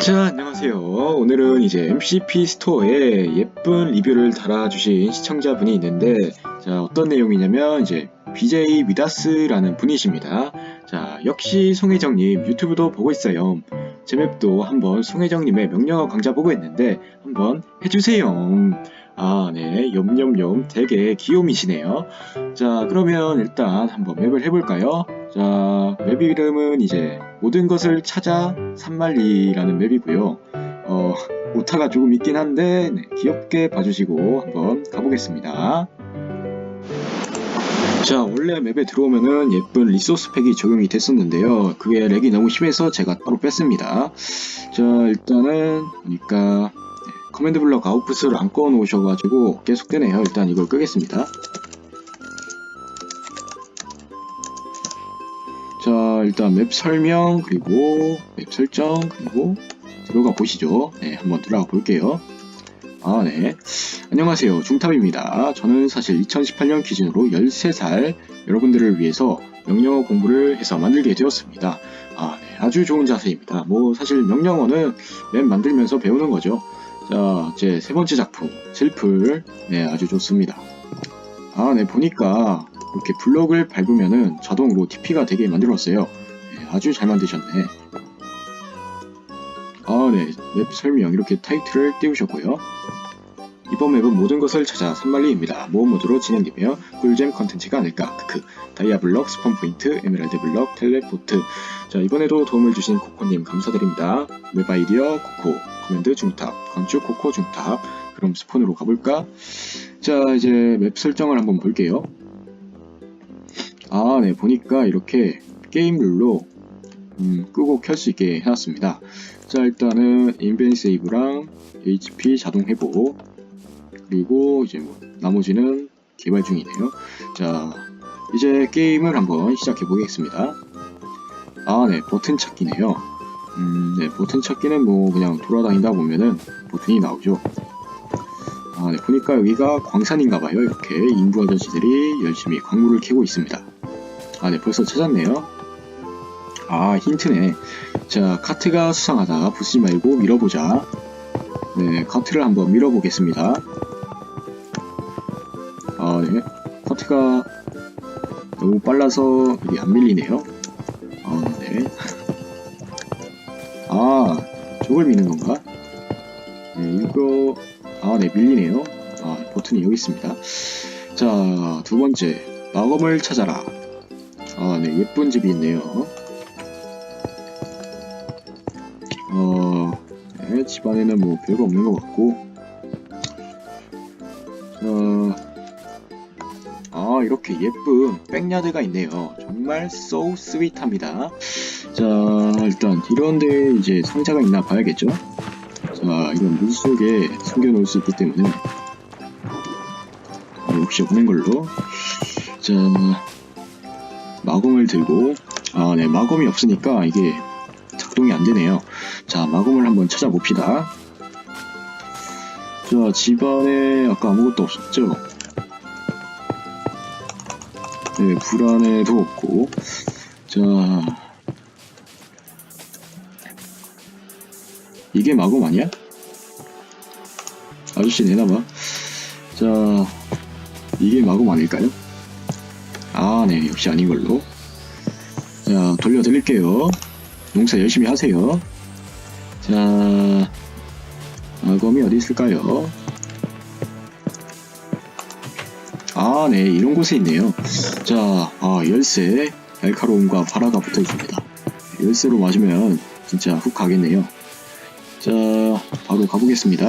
자, 안녕하세요. 오늘은 이제 MCP 스토어에 예쁜 리뷰를 달아주신 시청자분이 있는데, 자, 어떤 내용이냐면, 이제, BJ 미다스라는 분이십니다. 자, 역시 송혜정님 유튜브도 보고 있어요. 제 맵도 한번 송혜정님의 명령어 강좌 보고 있는데, 한번 해주세요. 아, 네. 염염염 되게 귀요미시네요. 자, 그러면 일단 한번 맵을 해볼까요? 자, 맵 이름은 이제 모든 것을 찾아 산말리라는 맵이고요. 어, 오타가 조금 있긴 한데 네, 귀엽게 봐주시고 한번 가보겠습니다. 자, 원래 맵에 들어오면은 예쁜 리소스 팩이 적용이 됐었는데요. 그게 렉이 너무 심해서 제가 따로 뺐습니다. 자, 일단은 네, 커맨드 블럭 아웃풋을 안 꺼 놓으셔가지고 계속 되네요. 일단 이걸 끄겠습니다. 자, 일단 맵 설명, 그리고 맵 설정, 그리고 들어가 보시죠. 네, 한번 들어가 볼게요. 아, 네. 안녕하세요. 중탑입니다. 저는 사실 2018년 기준으로 13살 여러분들을 위해서 명령어 공부를 해서 만들게 되었습니다. 아, 네. 아주 좋은 자세입니다. 뭐, 사실 명령어는 맵 만들면서 배우는 거죠. 자, 제 세 번째 작품, 슬플. 네, 아주 좋습니다. 아, 네. 보니까 이렇게 블럭을 밟으면은 자동으로 TP가 되게 만들었어요. 네, 아주 잘 만드셨네. 아, 네. 맵 설명 이렇게 타이틀을 띄우셨고요. 이번 맵은 모든 것을 찾아 산말리입니다. 모험 모드로 진행되며 꿀잼 컨텐츠가 아닐까. 크크. 다이아 블럭, 스폰 포인트, 에메랄드 블럭, 텔레포트. 자, 이번에도 도움을 주신 코코님 감사드립니다. 맵 아이디어 코코, 커맨드 중탑, 건축 코코 중탑. 그럼 스폰으로 가볼까? 자, 이제 맵 설정을 한번 볼게요. 아, 네, 보니까 이렇게 게임 룰로 음, 끄고 켤 수 있게 해놨습니다. 자, 일단은 인벤 세이브랑 HP 자동 회복 그리고 이제 뭐 나머지는 개발 중이네요. 자, 이제 게임을 한번 시작해 보겠습니다. 아, 네, 버튼 찾기네요. 음, 네, 버튼 찾기는 뭐 그냥 돌아다니다 보면은 버튼이 나오죠. 아, 네, 보니까 여기가 광산인가봐요. 이렇게 인부 아저씨들이 열심히 광물을 캐고 있습니다. 아, 네, 벌써 찾았네요. 아, 힌트네. 자, 카트가 수상하다. 부수지 말고 밀어보자. 네, 카트를 한번 밀어보겠습니다. 아, 네. 카트가 너무 빨라서 이게 안 밀리네요. 저걸 미는 건가? 네, 이거, 아, 네, 밀리네요. 아, 버튼이 여기 있습니다. 자, 두 번째. 마검을 찾아라. 아, 네, 예쁜 집이 있네요. 어, 네, 집안에는 뭐 별거 없는 것 같고. 아, 이렇게 예쁜 백야드가 있네요. 정말 so sweet합니다. 자, 일단 이런데 이제 상자가 있나 봐야겠죠? 자, 이건 물 속에 숨겨놓을 수 있기 때문에 어, 혹시 없는 걸로. 자, 마검을 들고 아, 네, 마검이 없으니까 이게 작동이 안 되네요. 자, 마검을 한번 찾아봅시다. 자, 집안에 아까 아무것도 없었죠? 네, 불안에도 없고. 자, 이게 마검 아니야? 아저씨 내놔봐. 자, 이게 마검 아닐까요? 아, 네, 역시 아닌 걸로. 자, 돌려드릴게요. 농사 열심히 하세요. 자, 마검이 어디 있을까요? 아, 네, 이런 곳에 있네요. 자, 아, 열쇠, 날카로움과 발화가 붙어 있습니다. 열쇠로 맞으면 진짜 훅 가겠네요. 자, 바로 가보겠습니다.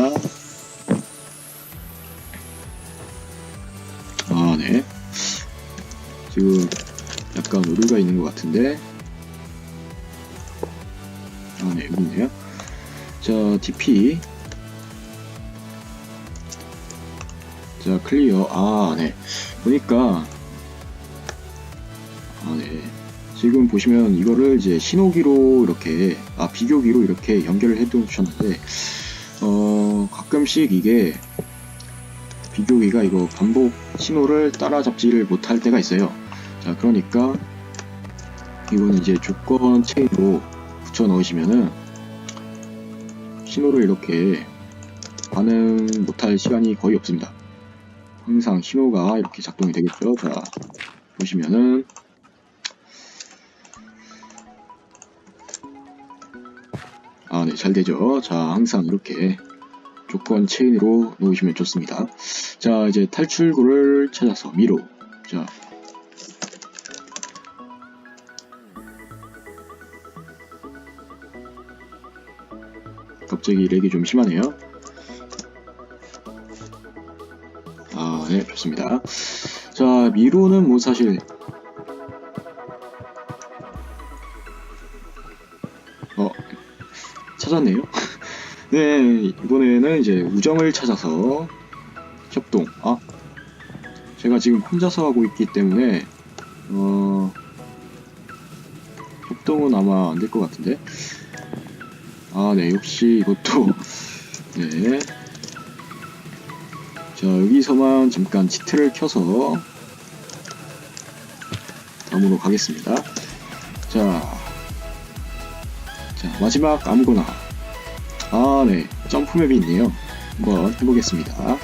아, 네. 지금 약간 오류가 있는 것 같은데. 아, 네, 여기 있네요. 자, TP. 자, 클리어. 아, 네. 보니까, 아, 네. 지금 보시면 이거를 이제 신호기로 이렇게, 아, 비교기로 이렇게 연결을 해 두셨는데, 어, 가끔씩 이게 비교기가 이거 반복 신호를 따라잡지를 못할 때가 있어요. 자, 그러니까 이건 이제 조건 체인으로 붙여 넣으시면은 신호를 이렇게 반응 못할 시간이 거의 없습니다. 항상 신호가 이렇게 작동이 되겠죠. 자, 보시면은 아, 네, 잘 되죠. 자, 항상 이렇게 조건 체인으로 놓으시면 좋습니다. 자, 이제 탈출구를 찾아서 위로. 자. 갑자기 렉이 좀 심하네요. 네, 좋습니다. 자, 미로는 뭐 사실 어, 찾았네요. 네, 이번에는 이제 우정을 찾아서 협동. 아, 제가 지금 혼자서 하고 있기 때문에 어, 협동은 아마 안 될 것 같은데. 아, 네, 역시 이것도 네. 자, 여기서만 잠깐 치트를 켜서 다음으로 가겠습니다. 자, 자 마지막 아무거나 아, 네. 점프맵이 있네요. 한번 해보겠습니다.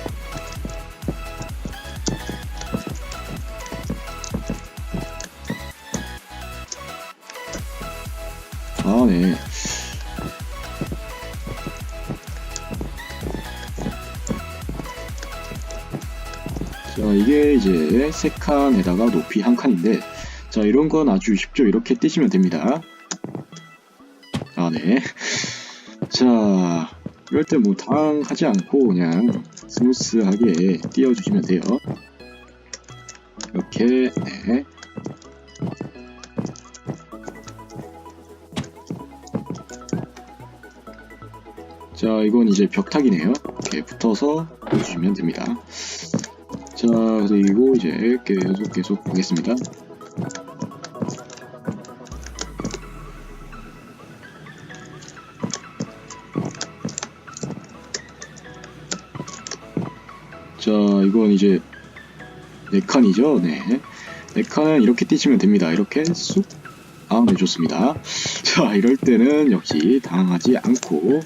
아, 네. 자, 이게 이제 세 칸에다가 높이 한 칸인데, 자, 이런 건 아주 쉽죠. 이렇게 띄시면 됩니다. 아, 네. 자, 이럴 때 뭐 당하지 않고 그냥 스무스하게 띄워주시면 돼요. 이렇게, 네. 자, 이건 이제 벽타기네요. 이렇게 붙어서 해주시면 됩니다. 자, 그리고 이제 계속 계속 보겠습니다. 자, 이건 이제 네 칸이죠. 네. 네 칸은 이렇게 띄시면 됩니다. 이렇게 쑥. 아, 네, 좋습니다. 자, 이럴 때는 역시 당하지 않고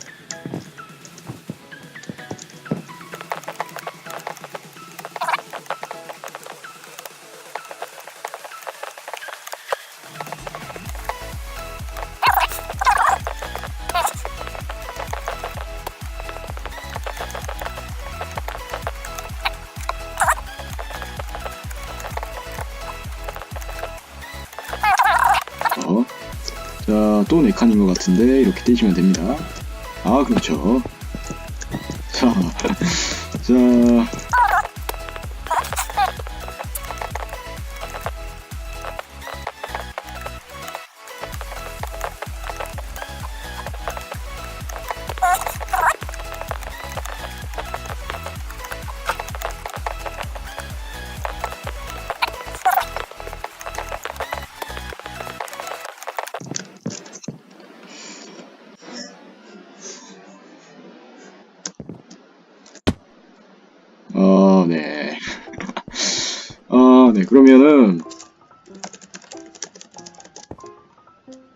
자, 또 4칸인 것 같은데, 이렇게 띄시면 됩니다. 아, 그렇죠. 자, 자. 어, 네. 아, 네. 그러면은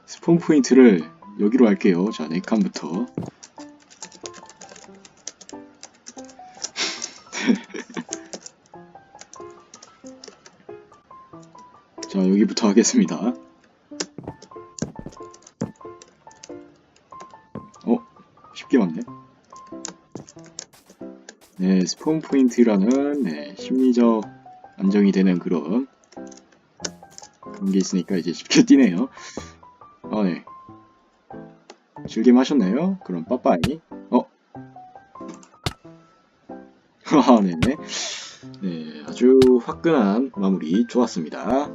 스폰 포인트를 여기로 할게요. 자, 4칸부터. 자, 여기부터 하겠습니다. 네, 스폰 포인트라는 네, 심리적 안정이 되는 그런 그런 게 있으니까 이제 쉽게 뛰네요. 아, 네. 즐김 하셨나요? 그럼 빠빠이. 어? 아, 네네. 네, 아주 화끈한 마무리 좋았습니다.